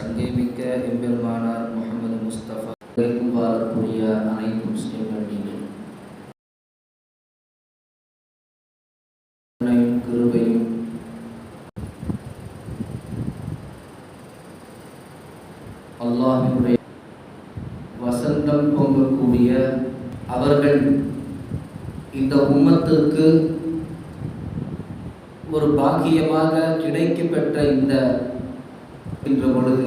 சங்கேமிக்க எம்பெருமானார் முகமது முஸ்தபா வாழக்கூடிய அனைத்து முஸ்லிம்கள் நீங்கள். கிருபையும். அல்லாஹினுடைய வசந்தம் பொங்கக்கூடிய அவர்கள் இந்த உம்மத்திற்கு ஒரு பாக்கியமாக கிடைக்கப்பெற்ற இந்த என்ற பொழுது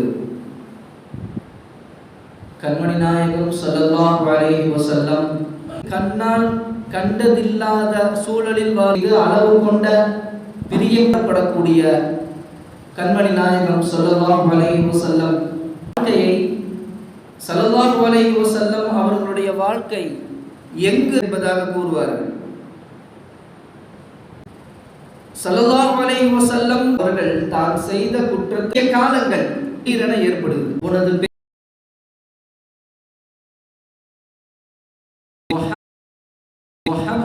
கண்மணி நாயகம் சல்லல்லாஹு அலைஹி வஸல்லம் கண்ணால் கண்டதில்லாத சூழலில் வாழ்ந்து அளவு கொண்ட பிரியப்படக்கூடிய கண்மணி நாயகம் சல்லல்லாஹு அலைஹி வஸல்லம் வாழ்க்கையை சல்லல்லாஹு அலைஹி வஸல்லம் அவர்களுடைய வாழ்க்கை எங்கு என்பதாக கூறுவார்கள். சல்லல்லாஹு அலைஹி வஸல்லம் அவர்கள் தான் செய்த குற்றத்தை காலங்கள் ஏற்படுது உனது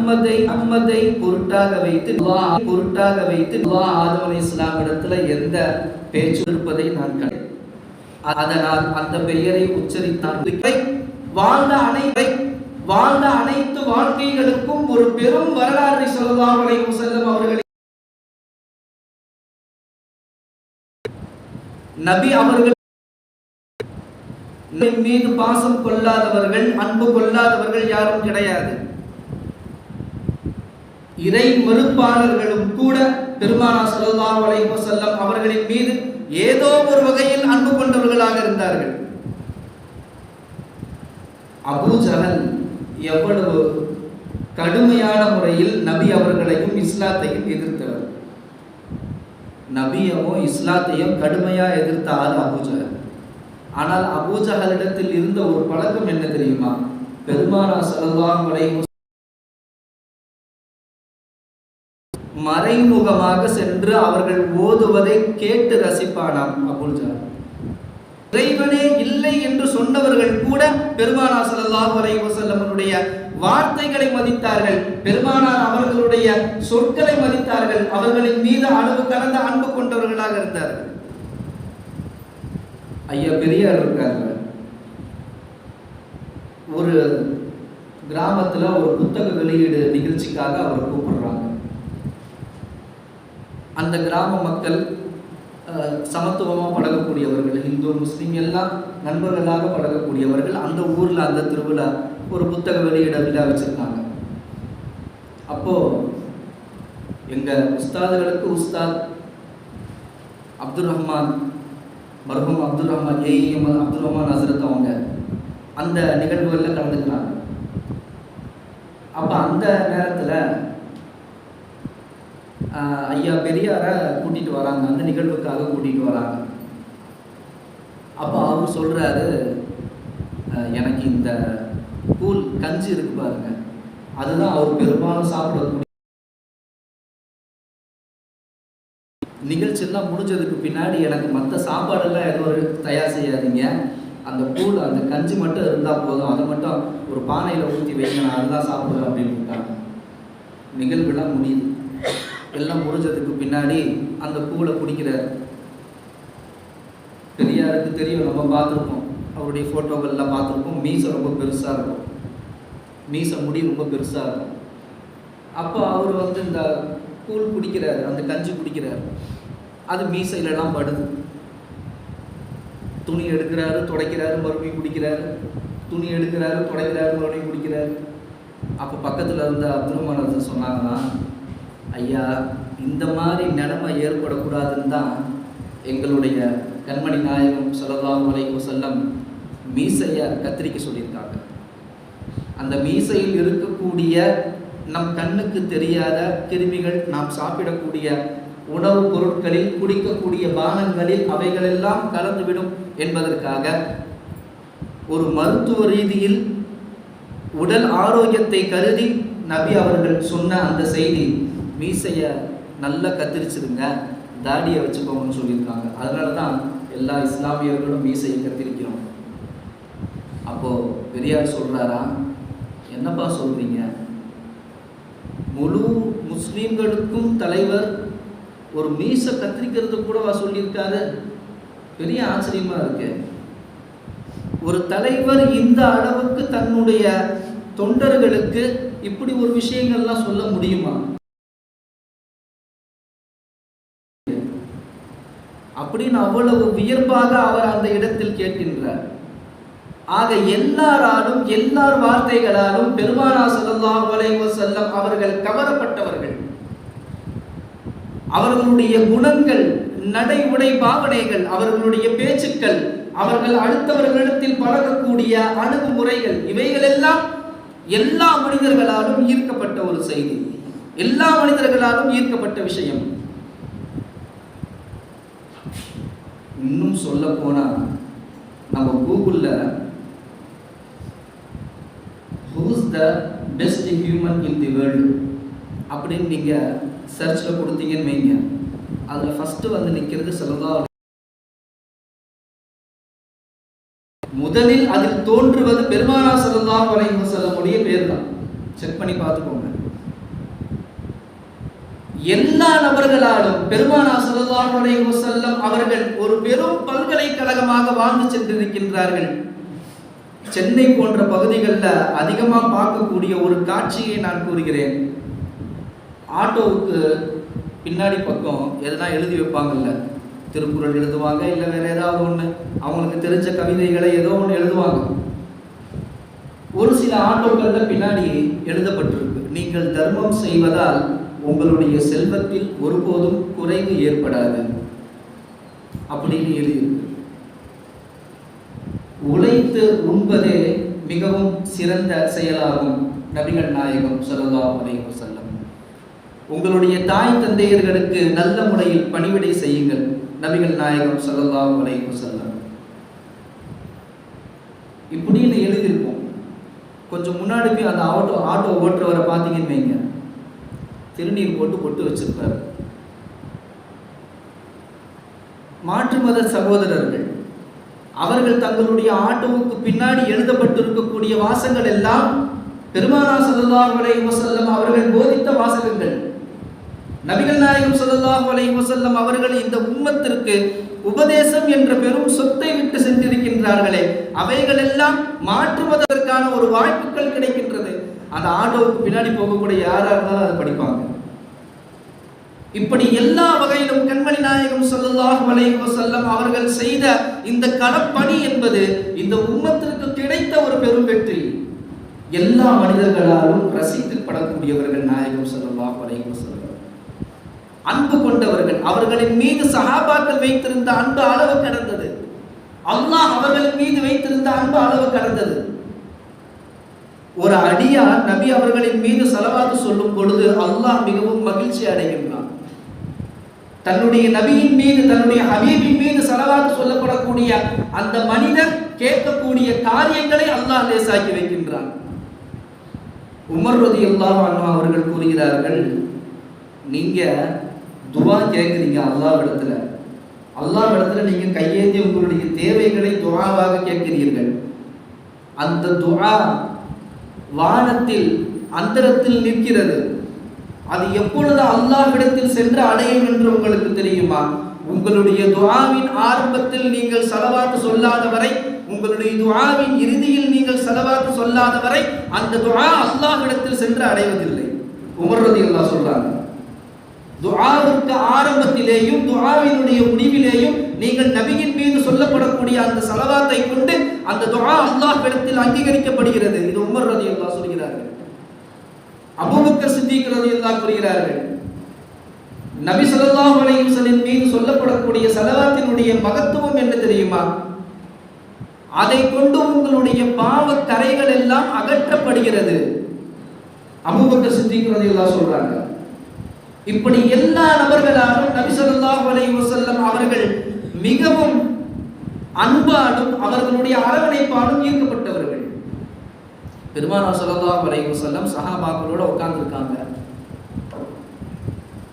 அம்மதை அம்மதை பொருட்டாக வைத்து வா பொருட்டாக வைத்து வா ஆதம் அலைஹிஸ்ஸலாம் இடத்துல எந்த பேச்சு இருப்பதை நான் கண்டேன். அதனால் அந்த பெயரை உச்சரித்தான். வாழ்ந்த அனைவை வாழ்ந்த அனைத்து வாழ்க்கைகளுக்கும் ஒரு பெரும் வரலாற்றை ஸல்லல்லாஹு செல்லும் அவர்களை அவர்கள் நபி அவர்கள் மீது பாசம் கொள்ளாதவர்கள் அன்பு கொள்ளாதவர்கள் யாரும் கிடையாது. இறை மறுப்பாளர்களும் கூட பெருமானா ஸல்லல்லாஹு அலைஹி வஸல்லம் அவர்களின் மீது ஏதோ ஒரு வகையில் அன்பு கொண்டவர்களாக இருந்தார்கள். அபு ஜஹல் எவ்வளவு கடுமையான முறையில் நபி அவர்களையும் இஸ்லாத்தையும் எதிர்த்தவர். நபியவும் இஸ்லாத்தையும் கடுமையா எதிர்த்த ஆள் ஆனால் அபூஜஹலிடத்தில் இருந்த ஒரு பழக்கம் என்ன தெரியுமா? பெருமானா ஸல்லல்லாஹு மறைமுகமாக சென்று அவர்கள் ஓதுவதை கேட்டு ரசிப்பானாம் அப்படின்னு இறைவனே இல்லை என்று சொன்னவர்கள் கூட பெருமானா சல்லாஹ் அலைவசல்லமனுடைய வார்த்தைகளை மதித்தார்கள். பெருமானார் அவர்களுடைய சொற்களை மதித்தார்கள். அவர்களின் மீது அளவு கடந்த அன்பு கொண்டவர்களாக இருந்தார்கள். ஐயா பெரியார் இருக்காங்க ஒரு கிராமத்துல ஒரு புத்தக வெளியீடு நிகழ்ச்சிக்காக அவர் கூப்பிடுறாங்க. அந்த கிராம மக்கள் சமத்துவமாக பழகக்கூடியவர்கள் இந்து முஸ்லீம் எல்லாம் நண்பர்களாக பழகக்கூடியவர்கள் அந்த ஊரில் அந்த திருவிழா ஒரு புத்தக வெளியிட விழா வச்சுருக்காங்க. அப்போது எங்கள் உஸ்தாதுகளுக்கு உஸ்தாத் அப்துல் ரஹ்மான் மருகம் அப்துல் ரஹ்மான் ஏஇஎம் அப்துல் ரஹ்மான் ஹசரத் அவங்க அந்த நிகழ்வுகளில் கலந்துக்கிறாங்க. அப்போ அந்த நேரத்தில் ஐயா பெரியாரை கூட்டிகிட்டு வராங்க அந்த நிகழ்வுக்காக கூட்டிகிட்டு வராங்க. அப்போ அவர் சொல்றாரு எனக்கு இந்த கூழ் கஞ்சி இருக்கு பாருங்க. அதுதான் அவர் பெரும்பாலும் சாப்பிடக்கூடிய நிகழ்ச்சியெல்லாம் முடிஞ்சதுக்கு பின்னாடி எனக்கு மற்ற சாப்பாடெல்லாம் எதுவும் தயார் செய்யாதீங்க. அந்த கூழ் அந்த கஞ்சி மட்டும் இருந்தால் போதும். அதை மட்டும் ஒரு பானையில் ஊற்றி வைங்க நான் அதுதான் சாப்பிடுவேன் அப்படின்னு இருக்காங்க நிகழ்வுலாம் முடியுது. எல்லாம் முடிஞ்சதுக்கு பின்னாடி அந்த பூவில் குடிக்கிறார் பெரியாருக்கு தெரியும் நம்ம பார்த்துருப்போம். அவருடைய ஃபோட்டோக்கள்லாம் பார்த்துருப்போம். மீசை ரொம்ப பெருசாக இருக்கும். மீசை முடி ரொம்ப பெருசாக இருக்கும். அப்போ அவர் வந்து இந்த கூழ் குடிக்கிறார் அந்த கஞ்சி குடிக்கிறார். அது மீசையிலலாம் படுது. துணி எடுக்கிறாரு துடைக்கிறாரு மறுபடியும் குடிக்கிறாரு. துணி எடுக்கிறாரு துடைக்கிறாரு மறுபடியும் குடிக்கிறாரு. அப்போ பக்கத்தில் இருந்த அப்துல் ரஹ்மான் சொன்னாங்கன்னா ஐயா இந்த மாதிரி நிலைமை ஏற்படக்கூடாதுன்னு தான் எங்களுடைய கண்மணி நாயகம் சொல்லலாம் அலைஹி செல்லம் மீசையை கத்திரிக்க சொல்லியிருக்காங்க. அந்த மீசையில் இருக்கக்கூடிய நம் கண்ணுக்கு தெரியாத கிருமிகள் நாம் சாப்பிடக்கூடிய உணவுப் பொருட்களில் குடிக்கக்கூடிய பானங்களில் அவைகளெல்லாம் கலந்துவிடும் என்பதற்காக ஒரு மருத்துவ ரீதியில் உடல் ஆரோக்கியத்தை கருதி நபி அவர்கள் சொன்ன அந்த செய்தி மீசையை நல்லா கத்திரிச்சிருங்க தாடியை வச்சுக்கோங்கன்னு சொல்லியிருக்காங்க. அதனால தான் எல்லா இஸ்லாமியர்களும் மீசையை கத்திரிக்கிறோம். அப்போ பெரியார் சொல்கிறாரா என்னப்பா சொல்கிறீங்க முழு முஸ்லீம்களுக்கும் தலைவர் ஒரு மீசை கத்திரிக்கிறது கூடவா சொல்லியிருக்காரு? பெரிய ஆச்சரியமாக இருக்கு. ஒரு தலைவர் இந்த அளவுக்கு தன்னுடைய தொண்டர்களுக்கு இப்படி ஒரு விஷயங்கள்லாம் சொல்ல முடியுமா? அப்படின்னு அவ்வளவு வியர்ப்பாக அவர் அந்த இடத்தில் கேட்கின்றார். ஆக எல்லாராலும் எல்லார் வார்த்தைகளாலும் பெருமானா ஸல்லல்லாஹு அலைஹி செல்லம் அவர்கள் கவரப்பட்டவர்கள். அவர்களுடைய குணங்கள் நடை உடை பாவனைகள் அவர்களுடைய பேச்சுக்கள் அவர்கள் அடுத்தவர்களிடத்தில் பழகக்கூடிய அணுகுமுறைகள் இவைகளெல்லாம் எல்லா மனிதர்களாலும் ஈர்க்கப்பட்ட ஒரு செய்தி. எல்லா மனிதர்களாலும் ஈர்க்கப்பட்ட விஷயம். இன்னும் சொல்ல போனால் நம்ம கூகுளில் who's the best human in the world அப்படின்னு நீங்கள் சர்ச்சில் கொடுத்தீங்கன்னு வைங்க. அதில் ஃபஸ்ட்டு வந்து நிற்கிறது சொல்லதா முதலில் அதில் தோன்றுவது பெருமானா ஸல்லல்லாஹு வரைக்கும் வஸல்லமுடைய பேர் தான் செக் பண்ணி பார்த்துக்கோங்க. எல்லா நபர்களாலும் பெருமானா ஸல்லல்லாஹு செல்லம் அவர்கள் ஒரு பெரும் பல்கலைக்கழகமாக வாழ்ந்து சென்றிருக்கின்றார்கள். சென்னை போன்ற பகுதிகளில் அதிகமாக பார்க்கக்கூடிய ஒரு காட்சியை நான் கூறுகிறேன். ஆட்டோவுக்கு பின்னாடி பக்கம் எதனா எழுதி வைப்பாங்கல்ல? திருக்குறள் எழுதுவாங்க இல்லை வேற ஏதாவது ஒன்று அவங்களுக்கு தெரிஞ்ச கவிதைகளை ஏதோ ஒன்று எழுதுவாங்க. ஒரு சில ஆட்டோக்களில் பின்னாடி எழுதப்பட்டிருக்கு. நீங்கள் தர்மம் செய்வதால் உங்களுடைய செல்வத்தில் ஒருபோதும் குறைவு ஏற்படாது. அப்படின்னு எழுதியிருக்கு உழைத்து உண்பதே மிகவும் சிறந்த செயலாகும் நபிகள் நாயகம் ஸல்லல்லாஹு அலைஹி செல்லம் உங்களுடைய தாய் தந்தையர்களுக்கு நல்ல முறையில் பணிவிடை செய்யுங்கள் நபிகள் நாயகம் ஸல்லல்லாஹு அலைஹி வஸல்லம். இப்படின்னு எழுதியிருப்போம். கொஞ்சம் முன்னாடி போய் அந்த ஆட்டோ ஆட்டோ ஓட்டுறவரை பார்த்தீங்கன்னு வைங்க. திருநீர் போட்டு பொட்டு வச்சிருப்பார். மாற்று மத சகோதரர்கள் அவர்கள் தங்களுடைய ஆட்டோவுக்கு பின்னாடி எழுதப்பட்டிருக்கக்கூடிய வாசங்கள் எல்லாம் பெருமானா ஸல்லல்லாஹு வலை வசல்லம் அவர்கள் போதித்த வாசகங்கள். நபிகள் நாயகம் ஸல்லல்லாஹு வலை வசல்லம் அவர்கள் இந்த உம்மத்திற்கு உபதேசம் என்ற பெரும் சொத்தை விட்டு சென்றிருக்கின்றார்களே அவைகள் எல்லாம் மாற்றுவதற்கான ஒரு வாய்ப்புகள் கிடைக்கின்றது. அந்த ஆட்டோவுக்கு பின்னாடி போகக்கூடிய யாரா இருந்தாலும் அதை படிப்பாங்க. இப்படி எல்லா வகையிலும் கண்மணி நாயகம் ஸல்லல்லாஹு அலைஹி வஸல்லம் அவர்கள் செய்த இந்த களப்பணி என்பது இந்த உம்மத்திற்கு கிடைத்த ஒரு பெரும் வெற்றி. எல்லா மனிதர்களாலும் ரசிக்கப்படக்கூடியவர்கள் நாயகம் ஸல்லல்லாஹு அலைஹி வஸல்லம். அன்பு கொண்டவர்கள். அவர்களின் மீது சகாபாக்கள் வைத்திருந்த அன்பு அளவு கடந்தது. அல்லாஹ் அவர்களின் மீது வைத்திருந்த அன்பு அளவு கடந்தது. ஒரு அடியார் நபி அவர்களின் மீது செலவாத்து சொல்லும் பொழுது அல்லாஹ் மிகவும் மகிழ்ச்சி அடைகின்றான். தன்னுடைய நபியின் மீது தன்னுடைய ஹபீபின் மீது செலவாக சொல்லப்படக்கூடிய அந்த மனிதர் கேட்கக்கூடிய காரியங்களை அல்லாஹ் லேசாக்கி வைக்கின்றான். உமர் ரதி அல்லாஹ் அவர்கள் கூறுகிறார்கள் நீங்க துவா கேட்குறீங்க அல்லாஹ் அல்லாவிடத்துல அல்லாஹ் நீங்க கையேந்தி உங்களுடைய தேவைகளை துவாவாக கேட்கிறீர்கள். அந்த துவா வானத்தில் அந்தரத்தில் நிற்கிறது. அது எப்பொழுது அல்லாஹ்விடத்தில் சென்று அடையும் என்று உங்களுக்கு தெரியுமா? உங்களுடைய துவாவின் ஆரம்பத்தில் நீங்கள் செலவாத்து சொல்லாத வரை உங்களுடைய துவாவின் இறுதியில் நீங்கள் செலவாத்து சொல்லாத வரை அந்த துவா அல்லாஹ்விடத்தில் சென்று அடைவதில்லை. உமர்றது எல்லாம் சொல்றாங்க. துஆவிற்கு ஆரம்பத்திலேயும் துஆவினுடைய முடிவிலேயும் நீங்கள் நபியின் மீது சொல்லப்படக்கூடிய அந்த சலவாத்தை கொண்டு அந்த துஆ அல்லாஹ்விடத்தில் அங்கீகரிக்கப்படுகிறது. இது உமர் ரலியல்லாஹு சொல்கிறார்கள். அபூபக்கர் சித்திக் ரலியல்லாஹு கூறுகிறார்கள் நபி சல்லாஹ் அலைஹி மீது சொல்லப்படக்கூடிய சலவாத்தினுடைய மகத்துவம் என்ன தெரியுமா? அதை கொண்டு உங்களுடைய பாவ கரைகள் எல்லாம் அகற்றப்படுகிறது. அபூபக்கர் சித்திக் ரலியல்லாஹு சொல்றாங்க. இப்படி எல்லா நபர்களாலும் நபிசல்லாஹ் ஸல்லல்லாஹு அலைஹி அவர்கள் மிகவும் அன்பாலும் அவர்களுடைய அரவணைப்பாலும் ஈர்க்கப்பட்டவர்கள். பெருமானா சல்லாஹ் அலைஹி வஸல்லம் சஹாபாக்களோட உட்கார்ந்துருக்காங்க.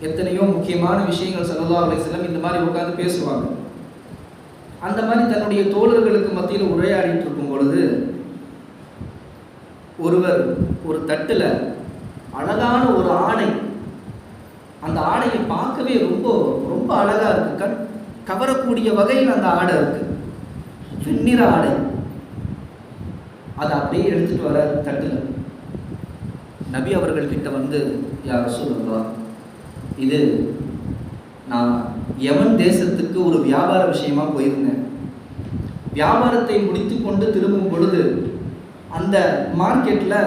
எத்தனையோ முக்கியமான விஷயங்கள் சல்லா அலைஹி இந்த மாதிரி உட்கார்ந்து பேசுவாங்க. அந்த மாதிரி தன்னுடைய தோழர்களுக்கு மத்தியில் உரையாடிட்டு இருக்கும் பொழுது ஒருவர் ஒரு தட்டுல அழகான ஒரு ஆணை அந்த ஆடையை பார்க்கவே ரொம்ப ரொம்ப அழகா இருக்கு. கண் கவரக்கூடிய வகையில் அந்த ஆடை இருக்கு. வெண்ணிற ஆடை. அதை அப்படியே எடுத்துட்டு வர தட்டுல. நபி அவர்கள் கிட்ட வந்து யார் சொல்லுங்களா இது நான் யமன் தேசத்துக்கு ஒரு வியாபார விஷயமா போயிருந்தேன். வியாபாரத்தை முடித்து கொண்டு திரும்பும் பொழுது அந்த மார்க்கெட்டில்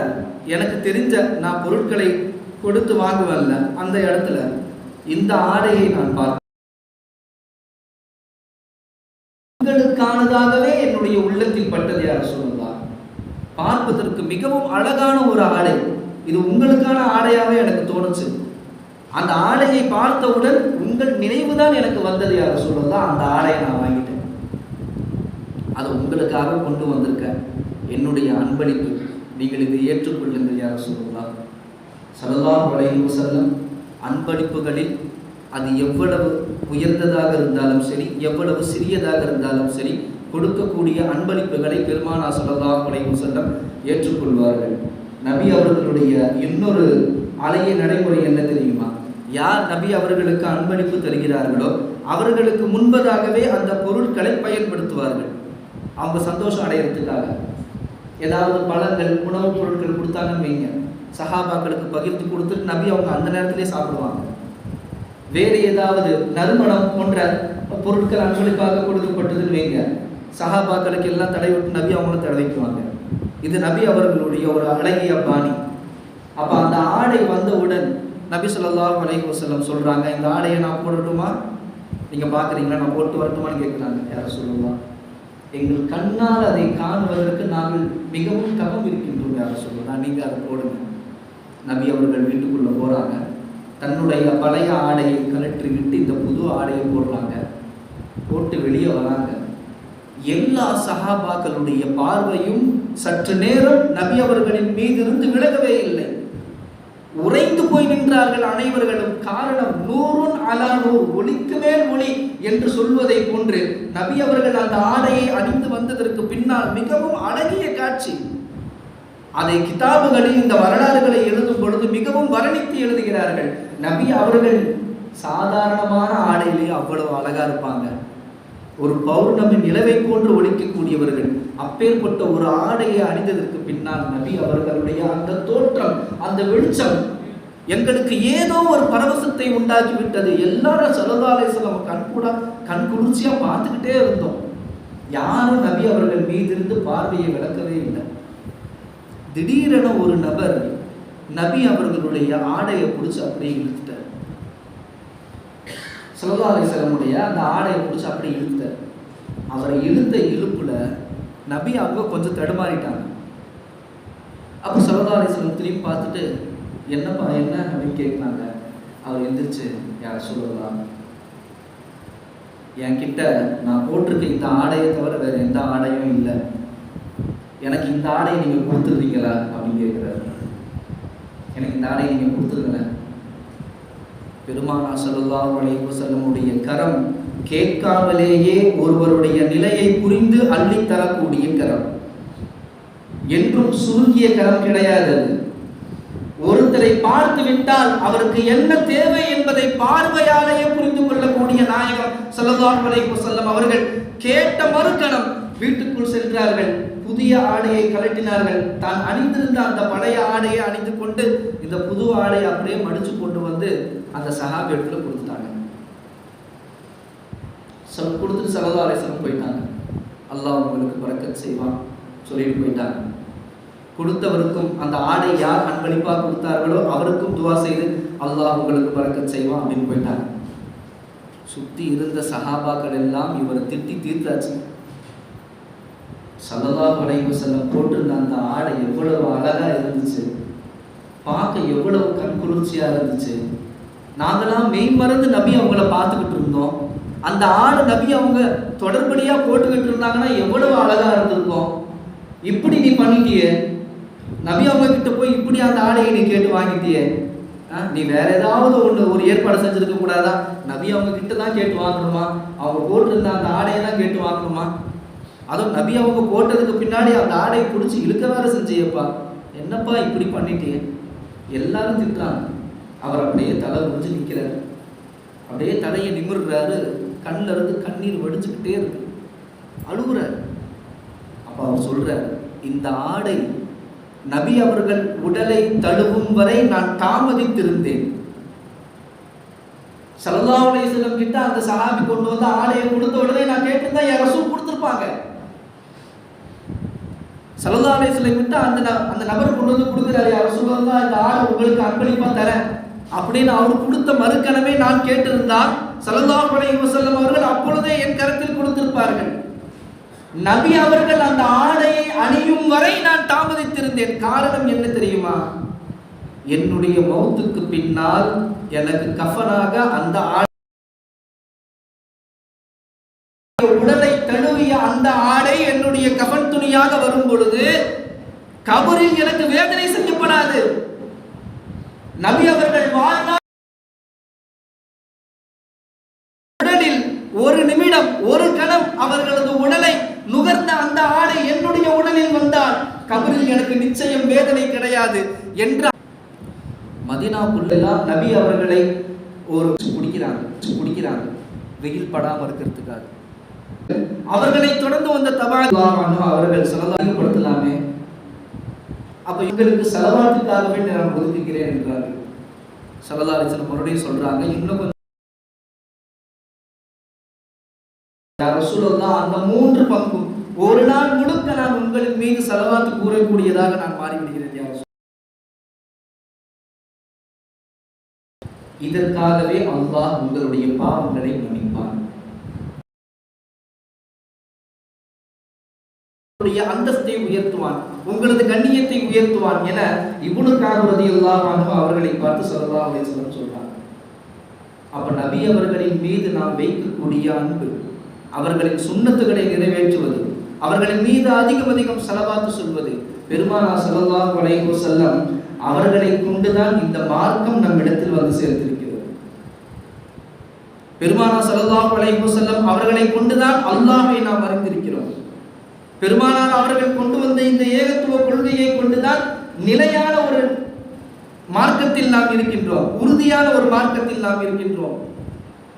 எனக்கு தெரிஞ்ச நான் பொருட்களை கொடுத்து வாங்குவேன்ல அந்த இடத்துல இந்த ஆடையை நான் பார்த்தேன் உங்களுக்கானதாகவே என்னுடைய உள்ளத்தில் பட்டது யார் சொல்லுவா பார்ப்பதற்கு மிகவும் அழகான ஒரு ஆடை. இது உங்களுக்கான ஆடையாகவே எனக்கு தோணுச்சு. அந்த ஆடையை பார்த்தவுடன் உங்கள் நினைவு தான் எனக்கு வந்தது யார் சொல்லுவதா அந்த ஆடையை நான் வாங்கிட்டேன். அதை உங்களுக்காக கொண்டு வந்திருக்கேன் என்னுடைய அன்பளிப்பு. நீங்கள் இதை ஏற்றுக்கொள்ளுங்கள் யார் சொல்லுவா சரதா அலைஹி செல்லும் அன்பளிப்புகளில் அது எவ்வளவு உயர்ந்ததாக இருந்தாலும் சரி எவ்வளவு சிறியதாக இருந்தாலும் சரி கொடுக்கக்கூடிய அன்பளிப்புகளை பெருமானா சரதா அலைஹி வஸல்லம் ஏற்றுக்கொள்வார்கள். நபி அவர்களுடைய இன்னொரு அலைய நடைமுறை என்ன தெரியுமா? யார் நபி அவர்களுக்கு அன்பளிப்பு தருகிறார்களோ அவர்களுக்கு முன்பதாகவே அந்த பொருட்களை பயன்படுத்துவார்கள். அவங்க சந்தோஷம் அடையிறதுக்காக. ஏதாவது பழங்கள் உணவுப் பொருட்கள் கொடுத்தாங்கன்னு வைங்க. சஹாபாக்களுக்கு பகிர்ந்து கொடுத்துட்டு நபி அவங்க அந்த நேரத்திலே சாப்பிடுவாங்க. வேறு ஏதாவது நறுமணம் போன்ற பொருட்கள் அன்பளிப்பாக கொடுக்கப்பட்டதுன்னு வைங்க. சஹாபாக்களுக்கு எல்லாம் தடை விட்டு நபி அவங்களும் தடை வைக்குவாங்க. இது நபி அவர்களுடைய ஒரு அழகிய பாணி. அப்போ அந்த ஆடை வந்தவுடன் நபி ஸல்லல்லாஹு அலைஹி சொல்கிறாங்க சொல்றாங்க இந்த ஆடையை நான் போடட்டுமா? நீங்கள் பார்க்குறீங்களா? நான் போட்டு வரட்டுமான்னு கேட்குறாங்க யாரை சொல்லுவா எங்கள் கண்ணால் அதை காணுவதற்கு நாங்கள் மிகவும் தவம் இருக்கின்றோம் யாரை சொல்லுவா நீங்கள் அதை போடுங்க. நபி அவர்கள் வீட்டுக்குள்ளே போகிறாங்க தன்னுடைய பழைய ஆடையை கழற்றி விட்டு இந்த புது ஆடையை போடுறாங்க. போட்டு வெளியே வராங்க. எல்லா சகாபாக்களுடைய பார்வையும் சற்று நேரம் நபி அவர்களின் மீது இருந்து விலகவே இல்லை. உறைந்து போய் நின்றார்கள் அனைவர்களும். காரணம் நூறுன் அலா நூறு ஒளிக்கு மேல் ஒளி என்று சொல்வதை போன்று நபி அவர்கள் அந்த ஆடையை அணிந்து வந்ததற்கு பின்னால் மிகவும் அழகிய காட்சி. அதை கிதாபுகளில் இந்த வரலாறுகளை எழுதும் பொழுது மிகவும் வர்ணித்து எழுதுகிறார்கள். நபி அவர்கள் சாதாரணமான ஆடையிலே அவ்வளவு அழகா இருப்பாங்க. ஒரு பௌர்ணமி நிலவை போன்று ஒழிக்கக்கூடியவர்கள் அப்பேற்பட்ட ஒரு ஆடையை அணிந்ததற்கு பின்னால் நபி அவர்களுடைய அந்த தோற்றம் அந்த வெளிச்சம் எங்களுக்கு ஏதோ ஒரு பரவசத்தை உண்டாக்கி விட்டது எல்லாரும் சலதாலேசலம் கண்கூட கண்குளிர்ச்சியா பார்த்துக்கிட்டே இருந்தோம். யாரும் நபி அவர்கள் மீதிருந்து பார்வையை விளக்கவே இல்லை. திடீரென ஒரு நபர் நபி அவர்களுடைய ஆடையை பிடிச்சி அப்படியே இழுத்துட்டார். சல்லா அலிசலமுடைய அந்த ஆடையை பிடிச்சி அப்படியே இழுத்தார் அவரை இழுத்த இழுப்புல நபி அவங்க கொஞ்சம் தடுமாறிட்டாங்க. அப்போ சல்லா அலிசலம் திரும்பி பார்த்துட்டு என்னப்பா என்ன? அப்படின்னு கேட்குறாங்க. அவர் எந்திரிச்சு யார் சொல்லலாம் என்கிட்ட நான் போட்டிருக்க இந்த ஆடையை தவிர வேறு எந்த ஆடையும் இல்லை. எனக்கு இந்த ஆடையை நீங்கள் கொடுத்துருவீங்களா? அப்படின்னு கேட்குறாரு. எனக்கு இந்த ஆடையை நீங்கள் கொடுத்துருங்களேன். பெருமானா சல்லல்லாஹு வளைவு செல்லமுடைய கரம் கேட்காமலேயே ஒருவருடைய நிலையை புரிந்து அள்ளி தரக்கூடிய கரம். என்றும் சுருங்கிய கரம் கிடையாது ஒருத்தரை பார்த்து விட்டால் அவருக்கு என்ன தேவை என்பதை பார்வையாலேயே புரிந்து கொள்ளக்கூடிய நாயகம் செல்லதார் வளைவு செல்லம் அவர்கள் கேட்ட மறுக்கணம் வீட்டுக்குள் சென்றார்கள். புதிய ஆடையை கலட்டினார்கள் தான் அணிந்திருந்த அந்த பழைய ஆடையை அணிந்து கொண்டு இந்த புது ஆடையை அப்படியே மடிச்சு கொண்டு வந்து அந்த சகாபியத்தில் கொடுத்துட்டாங்க. சொல் கொடுத்துட்டு சல்லா போயிட்டாங்க. அல்லாஹ் உங்களுக்கு பறக்கத் செய்வான் சொல்லிட்டு போயிட்டாங்க. கொடுத்தவருக்கும் அந்த ஆடை யார் அன்பளிப்பாக கொடுத்தார்களோ அவருக்கும் துவா செய்து அல்லாஹ் உங்களுக்கு பறக்கத் செய்வான் அப்படின்னு போயிட்டாங்க. சுற்றி இருந்த சகாபாக்கள் எல்லாம் இவரை திட்டி தீர்த்தாச்சு. சல்லல்லா அலைஹி செல்லம் போட்டிருந்த அந்த ஆடை எவ்வளவு அழகா இருந்துச்சு. பார்க்க எவ்வளவு கண்குளிர்ச்சியாக இருந்துச்சு. நாங்களாம் மெய் மறந்து நபி அவங்கள பார்த்துக்கிட்டு இருந்தோம். அந்த ஆடு நபி அவங்க தொடர்படியா போட்டுக்கிட்டு இருந்தாங்கன்னா எவ்வளவு அழகா இருந்திருக்கும். இப்படி நீ பண்ணிட்டியே. நபி அவங்க கிட்ட போய் இப்படி அந்த ஆடையை நீ கேட்டு வாங்கிட்டியே. ஆ, நீ வேற ஏதாவது ஒன்று ஒரு ஏற்பாடு செஞ்சிருக்க கூடாதா? நபி அவங்க கிட்ட தான் கேட்டு வாங்கணுமா? அவங்க போட்டிருந்த அந்த ஆடையை தான் கேட்டு வாங்கணுமா? அதுவும் நபி அவங்க போட்டதுக்கு பின்னாடி அந்த ஆடையை பிடிச்சி இழுக்க வேற செஞ்சியப்பா. என்னப்பா இப்படி பண்ணிட்டியே எல்லாரும் திட்டுறாங்க. அவர் அப்படியே தலை முடிஞ்சு நிற்கிறார் அப்படியே தலையை நிமிர்றாரு. கண்ணில் இருந்து கண்ணீர் வடிச்சுக்கிட்டே இருக்கு. அழுகுறார். அப்ப அவர் சொல்றார் இந்த ஆடை நபி அவர்கள் உடலை தழுவும் வரை நான் தாமதித்திருந்தேன். சல்லல்லாஹு அலைஹி கிட்ட அந்த சஹாபி கொண்டு வந்து ஆடையை கொடுத்த உடனே நான் கேட்டிருந்தா என் ரசூல் கொடுத்துருப்பாங்க. சல்லல்லாஹு சிலை விட்டு அந்த அந்த நபர் கொண்டு வந்து கொடுக்குறாரு யார் சொல்லுவாங்க இந்த ஆடை உங்களுக்கு அன்பளிப்பா தரேன். அப்படின்னு அவர் கொடுத்த மறுக்கணமே நான் கேட்டிருந்தால் சல்லல்லாஹு படை வஸல்லம் அவர்கள் அப்பொழுதே என் கருத்தில் கொடுத்திருப்பார்கள். நபி அவர்கள் அந்த ஆடையை அணியும் வரை நான் தாமதித்திருந்தேன். காரணம் என்ன தெரியுமா? என்னுடைய மௌத்துக்கு பின்னால் எனக்கு கஃபனாக அந்த ஆடை உடலை தழுவிய அந்த ஆடை என்னுடைய கஃன் துணியாக வரும் பொழுது கபரில் எனக்கு வேதனை செய்யப்படாது நபி அவர்கள் வாழ்நாள் உடலில் ஒரு நிமிடம் ஒரு கணம் அவர்களது உடலை நுகர்ந்த அந்த ஆடை என்னுடைய உடலில் வந்தால் கபரில் எனக்கு நிச்சயம் வேதனை கிடையாது என்ற புல்லெல்லாம் நபி அவர்களை ஒரு குடிக்கிறாங்க குடிக்கிறாங்க. வெயில் படாமல் இருக்கிறதுக்காக. அவர்களை தொடர்ந்து வந்த தபால் அவர்கள் செலவாகப்படுத்தலாமே அப்ப எங்களுக்கு செலவாட்டுக்காகவே நான் ஒதுக்குகிறேன் என்றார்கள் சலதாரிசனம் மறுபடியும் சொல்றாங்க இன்னும் கொஞ்சம் அந்த மூன்று பங்கும் ஒரு நாள் முழுக்க நான் உங்களின் மீது செலவாத்து கூறக்கூடியதாக நான் மாறிவிடுகிறேன் யா இதற்காகவே அல்லாஹ் உங்களுடைய பாவங்களை மன்னிப்பார் அந்தஸ்தை உயர்த்துவான் உங்களது கண்ணியத்தை உயர்த்துவான் என இவ்வளவு காபுரதி அல்லாஹ் அவர்களை பார்த்து சொல்லலாம் அப்படின்னு வஸல்லம் சொல்றாங்க. அப்ப நபி அவர்களின் மீது நாம் வைக்கக்கூடிய அன்பு அவர்களின் சுண்ணத்துகளை நிறைவேற்றுவது அவர்களின் மீது அதிகம் அதிகம் செலவாத்து சொல்வது பெருமானா ஸல்லல்லாஹு அலைஹி செல்லம் அவர்களை கொண்டுதான் இந்த மார்க்கம் நம்மிடத்தில் வந்து சேர்த்திருக்கிறது. பெருமானா செலவா அலைஹி செல்லம் அவர்களை கொண்டுதான் அல்லாமை நாம் அறிந்திருக்கிறோம். பெருமானார் அவர்கள் கொண்டு வந்த இந்த ஏகத்துவ கொள்கையை கொண்டுதான் நிலையான ஒரு மார்க்கத்தில் நாம் இருக்கின்றோம். உறுதியான ஒரு மார்க்கத்தில் நாம் இருக்கின்றோம்.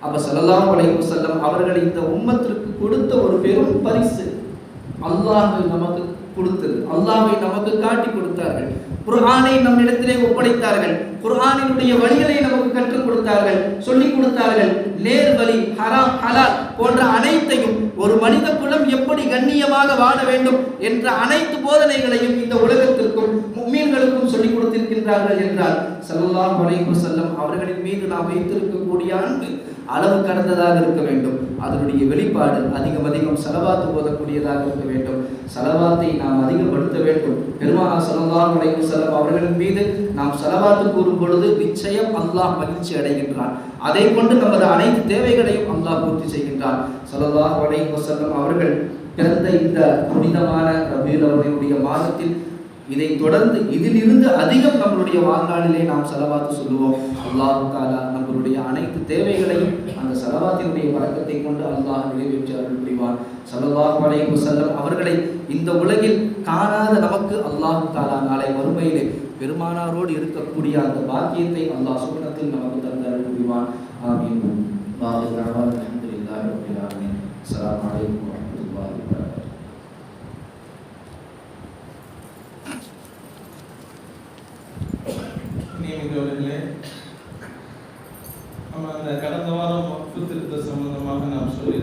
அப்ப சொல்லலாம் அலைஹி செல்லம் அவர்கள் இந்த உம்மத்திற்கு கொடுத்த ஒரு பெரும் பரிசு. அல்லாஹ் நமக்கு கொடுத்தது. அல்லாஹ்வை நமக்கு காட்டி கொடுத்தார்கள். குர்ஆனை நம்மிடத்திலே ஒப்படைத்தார்கள். குர்ஆனினுடைய வழிகளை நமக்கு கற்றுக் கொடுத்தார்கள். சொல்லிக் கொடுத்தார்கள். நேர் வழி ஹராம் ஹலால் போன்ற அனைத்தையும் ஒரு மனித குலம் எப்படி கண்ணியமாக வாழ வேண்டும் என்ற அனைத்து போதனைகளையும் இந்த உலகத்திற்கும் கொடுத்திருக்கின்றார்கள் என்றால் சல்லாஹ் அலைஹி செல்லம் அவர்களின் மீது நாம் வைத்திருக்கக்கூடிய அன்பு அளவு கடந்ததாக இருக்க வேண்டும். அதனுடைய வெளிப்பாடு அதிகம் அதிகம் செலவாத்து போதக்கூடியதாக இருக்க வேண்டும். செலவாத்தை நாம் அதிகப்படுத்த வேண்டும். பெருமானா சலவான் அலைஹி செலவு அவர்களின் மீது நாம் செலவாத்து கூறும் பொழுது நிச்சயம் அல்லாஹ் மகிழ்ச்சி அடைகின்றான். அதை கொண்டு நமது அனைத்து தேவைகளையும் அல்லாஹ் பூர்த்தி செய்கின்றான். சலவாஹ் அலைஹி வஸல்லம் அவர்கள் பிறந்த இந்த புனிதமான ரபீல் அவர்களுடைய மாதத்தில் இதை தொடர்ந்து இதிலிருந்து அதிகம் நம்மளுடைய வாழ்நாளிலே நாம் செலவாத்து சொல்லுவோம். அல்லாஹு தாலா நம்மளுடைய அனைத்து தேவைகளையும் அந்த செலவாத்தினுடைய வழக்கத்தை கொண்டு அல்லாஹ் நிறைவேற்றி அருள் புரிவான். ஸல்லல்லாஹு அலைஹி அவர்களை இந்த உலகில் காணாத நமக்கு அல்லாஹ் தாலா நாளை மறுமையிலே பெருமானாரோடு இருக்கக்கூடிய அந்த பாக்கியத்தை அல்லாஹ் சுகுணத்தில் நமக்கு தந்து அருள் புரிவான். ஆமீன். வாஹிர் தஅவானா